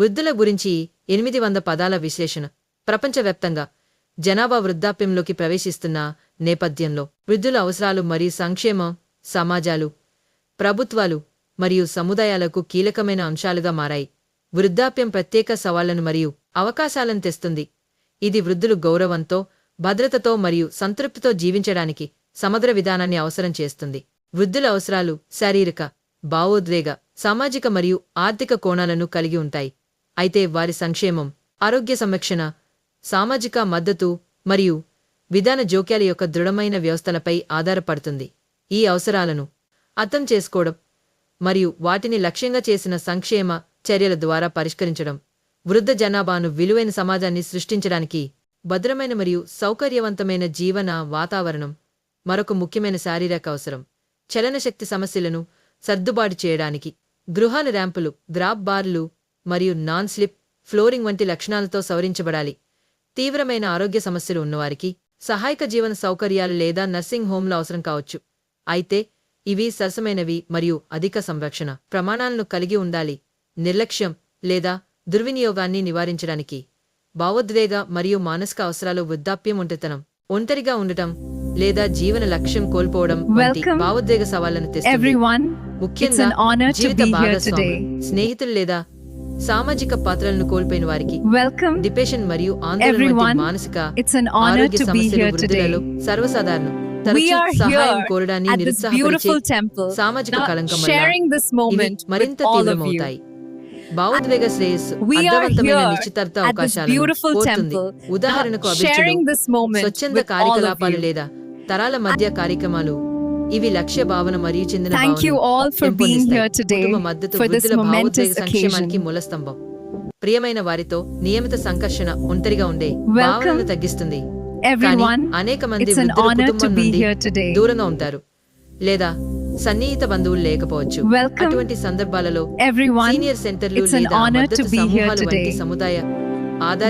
వృద్ధుల గురించి ఎనిమిది వంద పదాల విశ్లేషణ. ప్రపంచవ్యాప్తంగా జనాభా వృద్ధాప్యంలోకి ప్రవేశిస్తున్న నేపథ్యంలో వృద్ధుల అవసరాలు మరియు సంక్షేమం సమాజాలు ప్రభుత్వాలు మరియు సముదాయాలకు కీలకమైన అంశాలుగా మారాయి. వృద్ధాప్యం ప్రత్యేక సవాళ్ళను మరియు అవకాశాలను తెస్తుంది. ఇది వృద్ధులు గౌరవంతో భద్రతతో మరియు సంతృప్తితో జీవించడానికి సమగ్ర విధానాన్ని అవసరం చేస్తుంది. వృద్ధుల అవసరాలు శారీరక భావోద్వేగ సామాజిక మరియు ఆర్థిక కోణాలను కలిగి ఉంటాయి. అయితే వారి సంక్షేమం ఆరోగ్య సంరక్షణ సామాజిక మద్దతు మరియు విధాన జోక్యాల యొక్క దృఢమైన వ్యవస్థలపై ఆధారపడుతుంది. ఈ అవసరాలను అర్థం చేసుకోవడం మరియు వాటిని లక్ష్యంగా చేసిన సంక్షేమ చర్యల ద్వారా పరిష్కరించడం వృద్ధ జనాభాను విలువైన సమాజాన్ని సృష్టించడానికి భద్రమైన మరియు సౌకర్యవంతమైన జీవన వాతావరణం మరొక ముఖ్యమైన శారీరక అవసరం. చలనశక్తి సమస్యలను సర్దుబాటు చేయడానికి గృహాల ర్యాంపులు గ్రాబ్ బార్లు మరియు నాన్ స్లిప్ ఫ్లోరింగ్ వంటి లక్షణాలతో సవరించబడాలి. తీవ్రమైన ఆరోగ్య సమస్యలు ఉన్నవారికి సహాయక జీవన సౌకర్యాలు లేదా నర్సింగ్ హోంలు అవసరం కావచ్చు. అయితే ఇవి సరసమైనవి మరియు అధిక సంరక్షణ ప్రమాణాలను కలిగి ఉండాలి. నిర్లక్ష్యం లేదా దుర్వినియోగాన్ని నివారించడానికి భావోద్వేగ మరియు మానసిక అవసరాలు వృద్ధాప్యం ఒంటరితనం ఒంటరిగా ఉండటం లేదా జీవన లక్ష్యం కోల్పోవడం వంటి భావోద్వేగ సవాళ్ళను తెస్తుంది. ముఖ్యంగా. స్నేహితులు లేదా సామాజిక పాత్రలను కోల్పోయిన వారికి Welcome, డిప్రెషన్ మరియు ఆందోళన మానసిక ఆరోగ్య to be సమస్యలు here వృద్ధులలో today. సర్వసాధారణం సామాజిక moment మరింత. తీవ్రమవుతాయి భావోద్వేగ శ్రేయస్సు అర్థవంతమైన నిశ్చితార్థ అవకాశాలను ఉదాహరణకు స్వచ్ఛంద కార్యకలాపాలు. లేదా తరాల మధ్య కార్యక్రమాలు ఇవి లక్ష్య భావన మరియు చెందిన సంక్షేమానికి. మూలస్తంభం. ప్రియమైన వారితో నియమిత సంకర్షణ ఒంటరిగా ఉండే భావనను తగ్గిస్తుంది. అనేక మంది కుటుంబం నుండి. దూరంగా ఉంటారు. లేదా సన్నిహిత బంధువులు లేకపోవచ్చు. అటువంటి సందర్భాలలో సీనియర్ సెంటర్లు లేదా సమూహాలు వంటి. సముదాయ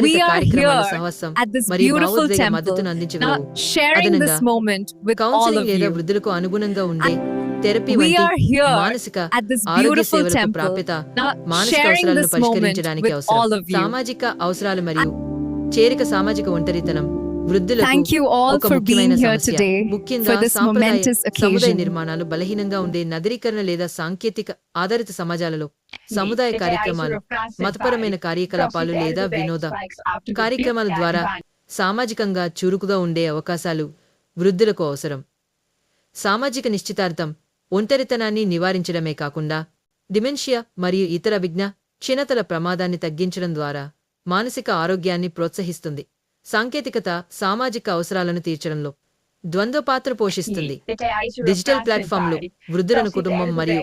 we are here at this beautiful temple, now sharing this moment with all counselling of you. వృద్ధులకు అనుగుణంగా ఉండే థెరపీ వంటి మానసిక ఆరోగ్య సేవలకు ప్రాప్యత మానసిక అవసరాలను పరిష్కరించడానికి అవసరం. సామాజిక అవసరాలు మరియు చేరిక సామాజిక ఒంటరితనం వృద్ధులకు Thank you all ఒక for ముఖ్యమైన being here సమస్య. today ముఖ్యంగా for this సాంప్రదాయ momentous సముదాయ. నిర్మాణాలు బలహీనంగా ఉండే నగరీకరణ లేదా సాంకేతిక ఆధారిత సమాజాలలో సముదాయ కార్యక్రమాలు మతపరమైన కార్యకలాపాలు లేదా వినోద కార్యక్రమాల ద్వారా సామాజికంగా చురుకుగా ఉండే అవకాశాలు వృద్ధులకు అవసరం. సామాజిక నిశ్చితార్థం ఒంటరితనాన్ని నివారించడమే కాకుండా డిమెన్షియా మరియు ఇతర విఘ్న క్షీణతల ప్రమాదాన్ని తగ్గించడం ద్వారా మానసిక ఆరోగ్యాన్ని ప్రోత్సహిస్తుంది. సాంకేతికత సామాజిక అవసరాలను తీర్చడంలో ద్వంద్వ పాత్ర పోషిస్తుంది డిజిటల్ ప్లాట్ఫామ్లు వృద్ధులను కుటుంబం మరియు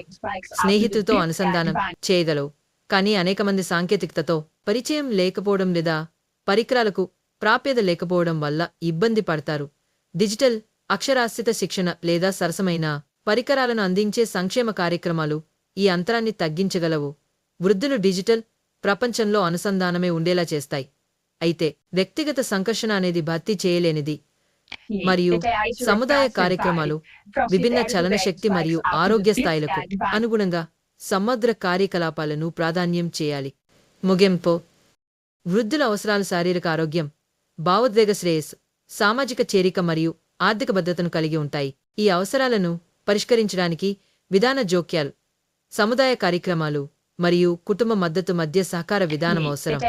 స్నేహితులతో అనుసంధానం చేయగలవు. కానీ అనేక మంది సాంకేతికతతో పరిచయం లేకపోవడం లేదా పరికరాలకు ప్రాప్యత లేకపోవడం వల్ల ఇబ్బంది పడతారు. డిజిటల్ అక్షరాస్యత శిక్షణ లేదా సరసమైన పరికరాలను అందించే సంక్షేమ కార్యక్రమాలు ఈ అంతరాన్ని తగ్గించగలవు. వృద్ధులు డిజిటల్ ప్రపంచంలో అనుసంధానమే ఉండేలా చేస్తాయి. అయితే వ్యక్తిగత సంకర్షణ అనేది భర్తీ చేయలేనిది. మరియు సముదాయ కార్యక్రమాలు విభిన్న చలన శక్తి మరియు ఆరోగ్య స్థాయిలకు అనుగుణంగా సమగ్ర కార్యకలాపాలను ప్రాధాన్యం చేయాలి. ముగింపు. వృద్ధుల అవసరాలు శారీరక ఆరోగ్యం భావోద్వేగ శ్రేయస్సు సామాజిక చేరిక మరియు ఆర్థిక భద్రతను కలిగి ఉంటాయి. ఈ అవసరాలను పరిష్కరించడానికి విధాన జోక్యాలు సముదాయ కార్యక్రమాలు మరియు కుటుంబ మద్దతు మధ్య సహకార విధానం అవసరం.